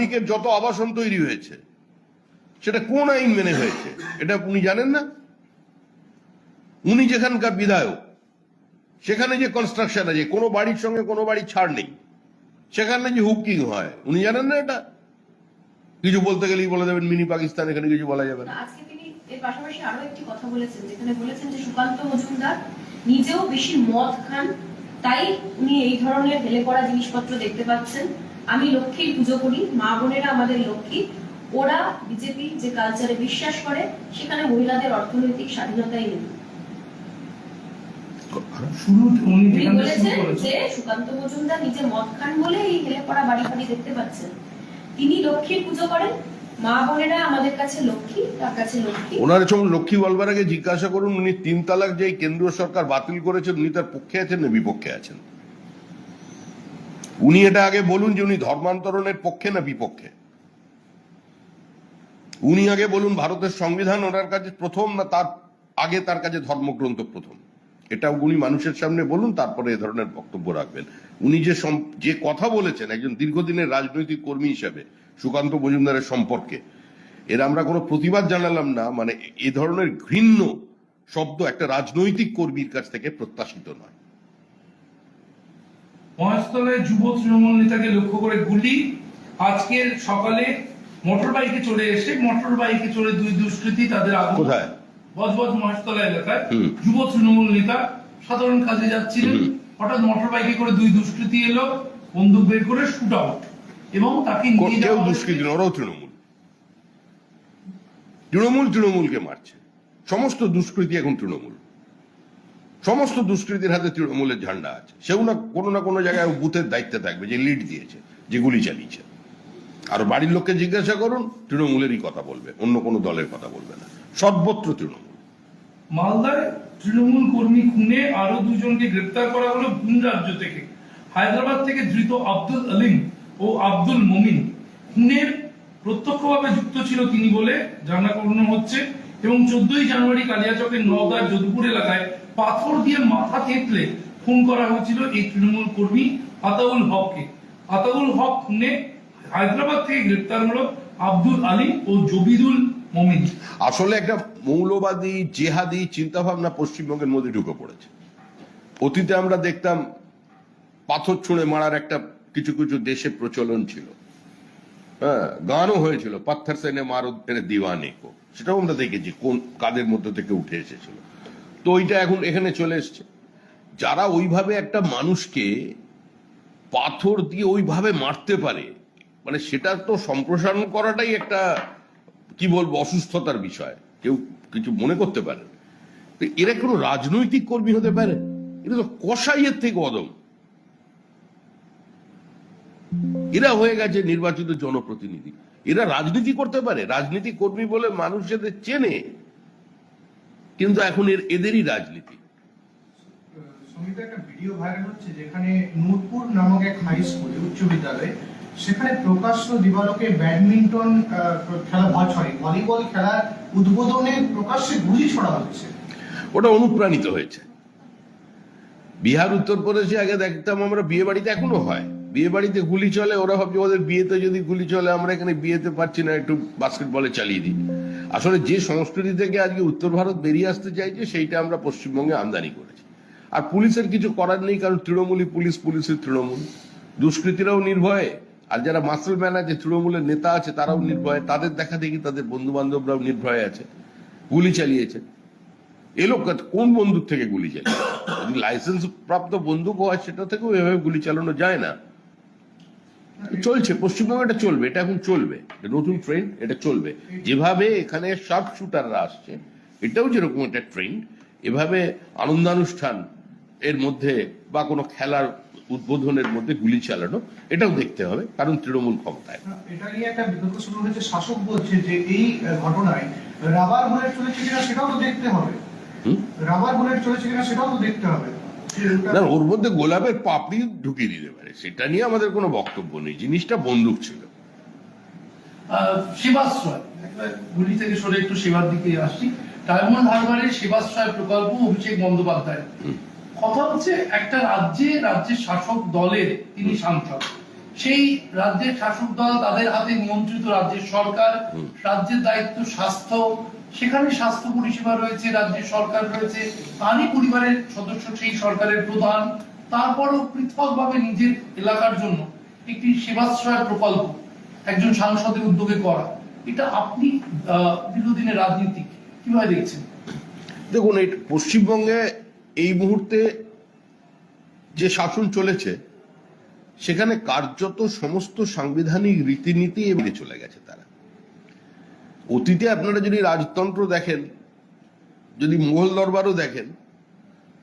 দিকের যত আবাসন তৈরি হয়েছে, সেটা কোন আইন মেনে হয়েছে, এটা উনি জানেন না? উনি যেখানকার বিধায়ক, সেখানে যে কনস্ট্রাকশন আছে, কোনো বাড়ির সঙ্গে কোনো বাড়ির ছাড় নেই। সেখানে যে হুকিং হয়, উনি জানেন না এটা? কিছু বলতে গেলেই বলে দেবেন, মিনি পাকিস্তান, এখানে কিছু বলা যাবে না। পাশাপাশি আরও একটি কথা বলেছেন, যেখানে বলেছেন যে সুকান্ত মজুমদার নিজেও বেশি মদ খান তাই উনি এই ধরনের হেলে পড়া জিনিসপত্র দেখতে পাচ্ছেন। আমি লক্ষ্মীর পুজো করি মা বোনেরা আমাদের লক্ষ্মী। ওরা বিজেপি যে কালচারে বিশ্বাস করে সেখানে মহিলাদের অর্থনৈতিক স্বাধীনতাই নেই। শুরু উনি উনি যেখান থেকে শুরু বলেছেন যে সুকান্ত মজুমদার নিজে মদ খান বলে এই হেলে পড়া বাড়ি ফাড়ি দেখতে পাচ্ছেন। তিনি লক্ষ্মীর পুজো করেন লক্ষ্মী জিজ্ঞাসা করুন, উনি তিন যে সরকার বাতিল করেছেন, উনি তার পক্ষে আছেন না বিপক্ষে আছেন? উনি এটা আগে বলুন যে উনি ধর্মান্তরণের পক্ষে না বিপক্ষে? উনি আগে বলুন ভারতের সংবিধান ওনার কাছে প্রথম না তার আগে তার কাছে ধর্মগ্রন্থ প্রথম? এটা উনি মানুষের সামনে বলুন তারপরে এ ধরনের বক্তব্য রাখবেন। উনি যে যে কথা বলেছেন একজন দীর্ঘদিনের রাজনৈতিক কর্মী হিসেবে সুকান্ত মজুমদারের সম্পর্কে এর আমরা কোনো প্রতিবাদ জানালাম না মানে এ ধরনের ঘৃণ্য শব্দ একটা রাজনৈতিক কর্মীর কাছ থেকে প্রত্যাশিত নয়। মহেশতলায় যুব তৃণমূল নেতাকে লক্ষ্য করে গুলি। আজকের সকালে মোটর বাইকে চলে এসে মোটর বাইকে চড়ে দুই দুষ্কৃতী তাদের আগুন কোথায়? বজবজ মহেশতলা এলাকায়। যুব তৃণমূল নেতা সাধারণ কাজে যাচ্ছিলেন। হঠাৎ মোটর বাইকে করে দুই দুষ্কৃতী এলো বন্দুক বের করে শুট আউট। এবং তাকে নিয়ে যাওয়া দুষ্কৃতি ওরাও তৃণমূল। তৃণমূল তৃণমূলকে মারছে। সমস্ত দুষ্কৃতি এখন তৃণমূল। সমস্ত দুষ্কৃতির হাতে তৃণমূলের ঝান্ডা আছে। সেও না কোনো না কোনো জায়গায় বুথের দায়িত্বে থাকবে যে লিড দিয়েছে যে গুলি চালিয়েছে। আর বাড়ির লোককে জিজ্ঞাসা করুন তৃণমূলেরই কথা বলবে অন্য কোনো দলের কথা বলবে না। সর্বত্র তৃণমূল। মালদায় তৃণমূল কর্মী খুনে আরও দুজনকে গ্রেপ্তার করা হলো ভিন রাজ্য থেকে। হায়দ্রাবাদ থেকে ধৃত আব্দুল আলিম ও আব্দুল মমিন। খুনের প্রত্যক্ষভাবে যুক্ত ছিল তিনি বলে জানা করানো হচ্ছে এবং চোদ্দই জানুয়ারি কালিয়াচকের নওগাঁ যদুপুর এলাকায় পাথর দিয়ে মাথা থেতলে খুন করা হয়েছিল এই তৃণমূল কর্মী আতাউল হককে। আতাউল হক খুনে হায়দ্রাবাদ থেকে গ্রেপ্তার হলো আব্দুল আলী ও জবিদুল মমিন। আসলে একটা মৌলবাদী, জেহাদি চিন্তা ভাবনা পশ্চিমবঙ্গের মধ্যে ঢুকে পড়েছে। অতীতে আমরা দেখতাম পাথর ছুঁড়ে মারার একটা কিছু কিছু দেশে প্রচলন ছিল। হ্যাঁ গানও হয়েছিল, পাথর সেনে মারো তেরে দিওয়ানে কো। সেটাও আমরা দেখেছি, কোন কাদের মধ্যে থেকে উঠে এসেছিল। তো ওইটা এখন এখানে চলে এসছে। যারা ওইভাবে একটা মানুষকে পাথর দিয়ে ওইভাবে মারতে পারে মানে সেটা তো সম্প্রসারণ করাটাই একটা, কি বলব, অসুস্থতার বিষয়। কেউ কিছু মনে করতে পারে। এরা কোনো রাজনৈতিক কর্মী হতে পারে? এটা তো কসাইয়ের থেকে অদম। এরা হয়ে গেছে নির্বাচিত জনপ্রতিনিধি। এরা রাজনীতি করতে পারে। রাজনীতি কর্মী বলে মানুষ এদের চেনে, কিন্তু এখন এর, এদেরই রাজনীতি। একটা ভিডিও ভাইরাল হচ্ছে যেখানে নূরপুর নামক এক হাই স্কুলে উচ্চ বিদ্যালয়ে সেখানে প্রকাশ্য দিবালোকে ব্যাডমিন্টন খেলা সরি ভলিবল খেলার উদ্বোধনে প্রকাশ্যে গুলি ছড়া হচ্ছে। ওটা অনুপ্রাণিত হয়েছে। বিহার, উত্তরপ্রদেশে আগে দেখতাম আমরা বিয়ে বাড়িতে এখনও হয়। বিয়ে বাড়িতে গুলি চলে, ওরা ভাবছে ওদের বিয়েতে যদি গুলি চলে, আমরা এখানে বিয়েতে পারছি না, একটু বাস্কেটবলে চালিয়ে দিই। আসলে যে সংস্কৃতি থেকে আজকে উত্তর ভারত বেরিয়ে আসতে চাইছে, সেইটা আমরা পশ্চিমবঙ্গে আমদানি করেছি। আর পুলিশের কিছু করার নেই, কারণ তৃণমূলই পুলিশ, পুলিশের তৃণমূল। দুষ্কৃতীরাও নির্ভয়ে। আর যারা মাসল ম্যান আছে তৃণমূলের নেতা আছে, তারাও নির্ভয়ে, তাদের দেখা দেখি তাদের বন্ধু বান্ধবরাও নির্ভয়ে আছে, গুলি চালিয়েছে। এলো কোন বন্দুক থেকে গুলি চালিয়ে লাইসেন্স প্রাপ্ত বন্দুক হয়, সেটা থেকেও এভাবে গুলি চালানো যায় না। চলছে পশ্চিমবঙ্গে এটা চলবে, এটা এখন চলবে নতুন ট্রেন্ড এটা চলবে। যেভাবে এখানে শার্প শুটাররা আসছে, এটাও যেরকম একটা ট্রেন্ড এভাবে আনন্দানুষ্ঠান এর মধ্যে বা কোনো খেলার উদ্বোধনের মধ্যে গুলি চালানো এটাও দেখতে হবে কারণ তৃণমূল ক্ষমতায়। এটা নিয়ে একটা বিতর্ক শুরু হয়েছে শাসক বলছে যে এই ঘটনায় রাবার বুলেট চলেছে কিনা সেটাও তো দেখতে হবে। রাবার বুলেট চলেছে কিনা সেটাও তো দেখতে হবে। না ওর মধ্যে গোলাপের পাপড়ি ঢুকিয়ে দিতে পারে সেটা নিয়ে আমাদের কোনো বক্তব্য নেই জিনিসটা বন্দুক ছিল। সেবাশ্রয় গুলি থেকে সরে একটু সেবার দিকে আসছি ডায়মন্ড হারবারের সেবাশ্রয় প্রকল্প অভিষেক বন্দ্যোপাধ্যায়। কথা হচ্ছে একটা রাজ্যে রাজ্যের শাসক দলের তিনি সাংসদ। সেই রাজ্যের শাসক দল তাদের হাতে নিয়ন্ত্রিত রাজ্যের সরকার রাজ্যের দায়িত্ব স্বাস্থ্য সেখানে স্বাস্থ্য পরিষেবা রয়েছে রাজ্যের সরকার রয়েছে তারই পরিবারের সদস্য সেই সরকারের প্রধান তারপরও পৃথকভাবে নিজের এলাকার জন্য একটি সেবাশ্রয় প্রকল্প একজন সাংসদের উদ্যোগে করা। এটা আপনি আহ, দীর্ঘদিনের রাজনীতি কীভাবে দেখছেন? দেখুন এই পশ্চিমবঙ্গে এই মুহূর্তে যে শাসন চলেছে, সেখানে কার্যত সমস্ত সাংবিধানিক রীতিনীতি এমনি চলে গেছে তারা। অতীতে আপনারা যদি রাজতন্ত্র দেখেন, যদি মুঘল দরবারও দেখেন,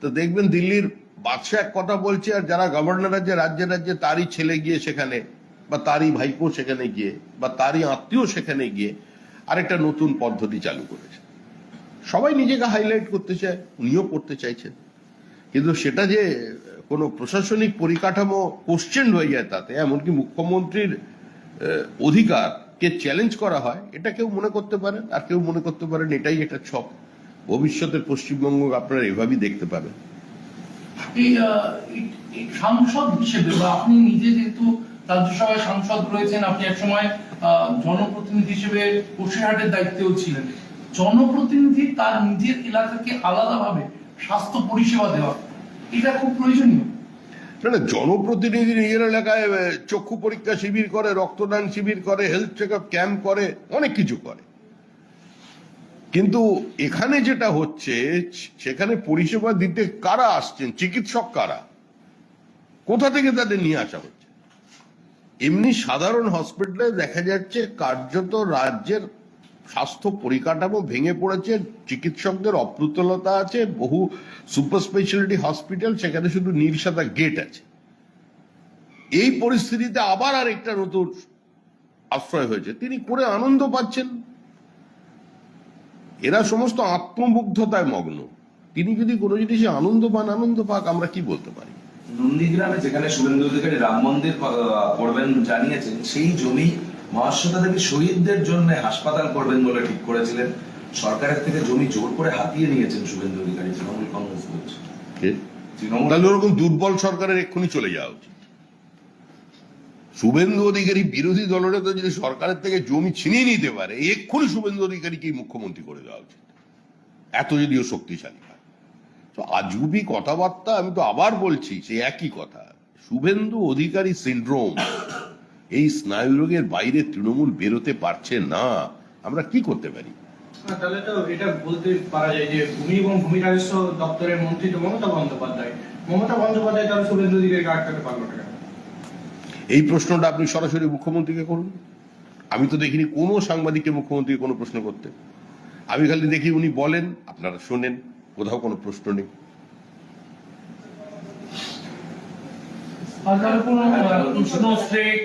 তো দেখবেন দিল্লির বাদশাহ এক কথা বলছে, আর যারা গভর্নর আছে, রাজ্যে রাজ্যে তারই ছেলে গিয়ে সেখানে, বা তারই ভাইপো সেখানে গিয়ে, বা তারই আত্মীয় সেখানে গিয়ে আরেকটা নতুন পদ্ধতি চালু করেছে। সবাই নিজেকে হাইলাইট করতে চায়, উনিও করতে চাইছেন। কিন্তু সেটা যে কোনো প্রশাসনিক পরিকাঠামো কোশ্চেন হয়ে যায় তাতে, এমনকি মুখ্যমন্ত্রীর অধিকারকে চ্যালেঞ্জ করা হয়, এটা কেউ মনে করতে পারেন আর কেউ মনে করতে পারেন এটাই একটা ছক। ভবিষ্যতের পশ্চিমবঙ্গ আপনারা এভাবেই দেখতে পাবেন। সাংসদ হিসেবে, বা আপনি নিজে যেহেতু রাজ্যসভায় সাংসদ রয়েছেন, আপনি একসময় জনপ্রতিনিধি হিসেবে বসিরহাটের দায়িত্বেও ছিলেন। জনপ্রতিনিধি তার নিজের এলাকাকে আলাদাভাবে স্বাস্থ্য পরিষেবা দেওয়া। এটা খুব প্রয়োজনীয়। না না, জনপ্রতিনিধি নিজের এলাকায় চক্ষু পরীক্ষা শিবির করে, রক্তদান শিবির করে হেলথ চেক আপ ক্যাম্প করে, অনেক কিছু করে। কিন্তু এখানে যেটা হচ্ছে, সেখানে পরিষেবা দিতে কারা আসছেন, চিকিৎসক কারা? কোথা থেকে তাদের নিয়ে আসা হচ্ছে? এমনি সাধারণ হসপিটালে দেখা যাচ্ছে কার্যত রাজ্যের স্বাস্থ্য পরিকাঠামো ভেঙে পড়েছে, চিকিৎসকদের অপ্রতুলতা আছে, বহু সুপার স্পেশালিটি হসপিটাল সেখানে শুধু নীল সাদা গেট আছে। এই পরিস্থিতিতে আবার আরেকটা নতুন আশ্রয় হয়েছে। তিনি করে আনন্দ পাচ্ছেন। এরা সমস্ত আত্মমুগ্ধতায় মগ্ন। তিনি যদি কোনো জিনিসে আনন্দ পান, আনন্দ পাক, আমরা কি বলতে পারি? নন্দীগ্রামে যেখানে শুভেন্দু অধিকারী রাম মন্দির করবেন জানিয়েছেন, সেই জমি মহাশ্বেতা দেবী শহীদদের জন্য হাসপাতাল করবেন বলে ঠিক করেছিলেন। সরকারের থেকে জমি জোর করে হাতিয়ে নিয়েছেন শুভেন্দু অধিকারী তৃণমূল কংগ্রেস বলছে। তৃণমূল তাহলে ওরকম দুর্বল সরকারের এক্ষুনি চলে যাওয়া উচিত। শুভেন্দু অধিকারী বিরোধী দলনেতা যদি সরকারের থেকে জমি ছিনিয়ে নিতে পারে এক্ষুনি শুভেন্দু অধিকারীকেই মুখ্যমন্ত্রী করে দেওয়া উচিত। এত যদিও শক্তিশালী হয় তো আজগুবি কথাবার্তা আমি তো আবার বলছি সে একই কথা। শুভেন্দু অধিকারী সিন্ড্রোম এই স্নায়ুরোগের বাইরে তৃণমূল বেরোতে পারছে না আমরা কি করতে পারি? তাহলে তো এটা বলতে পারা যায় যে ভূমি এবং ভূমি রাজস্ব দপ্তরের মন্ত্রী তো মমতা বন্দ্যোপাধ্যায়। মমতা বন্দ্যোপাধ্যায় তার শুভেন্দু অধিকারীকে আটকাতে পারল না এই প্রশ্নটা আপনি সরাসরি মুখ্যমন্ত্রীকে করুন। আমি তো দেখিনি কোনো সাংবাদিককে মুখ্যমন্ত্রীকে কোনো প্রশ্ন করতে। আমি খালি দেখি উনি বলেন আপনারা শোনেন কোথাও কোনো প্রশ্ন নেই। আর তাহলে কোনো আহ, স্ট্রেট